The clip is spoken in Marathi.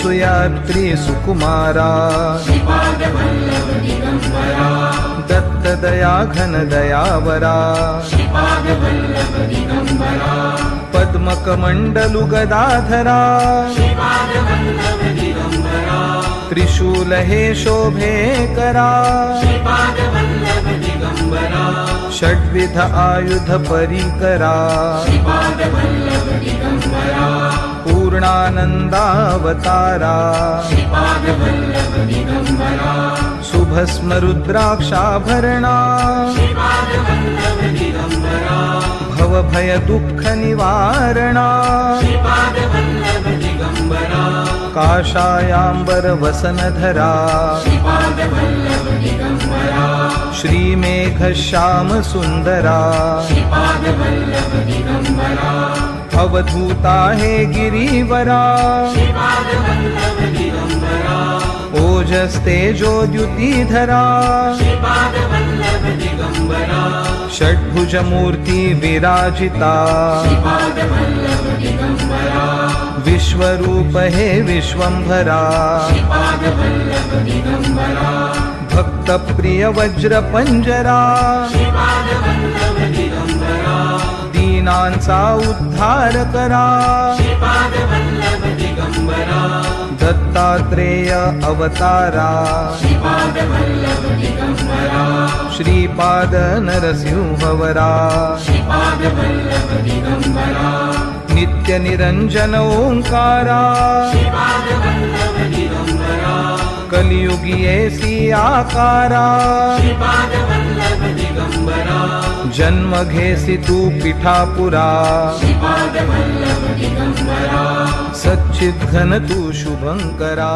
सुयात्री सुकुमारा। दत्त दया घन दयावरा पद्मकमण्डलु गदाधरा त्रिशूल हे शोभे करा षड्विध आयुध परिकरा पूर्णानन्दावतारा शुभस्मरुद्राक्षाभरणा। भवभयदुःखनिवारणा। काषायाम्बरवसनधरा। श्रीमेघश्यामसुन्दरा। अवधूता हे गिरीवरा। ओजस्तेजोद्युतिधरा षड्भुजमूर्ति विराजिता। विश्वरूप हे विश्वम्भरा भक्तप्रिय वज्रपञ्जरा दीनांचा उद्धार करा. दत्तात्रेय अवतारा. श्रीपाद नरसिंहवरा. नित्य निरंजन ओंकारा. कलियुगी आकारा. जन्म घेसी तू पिठापुरा. सच्चित घन तू शुभंकरा.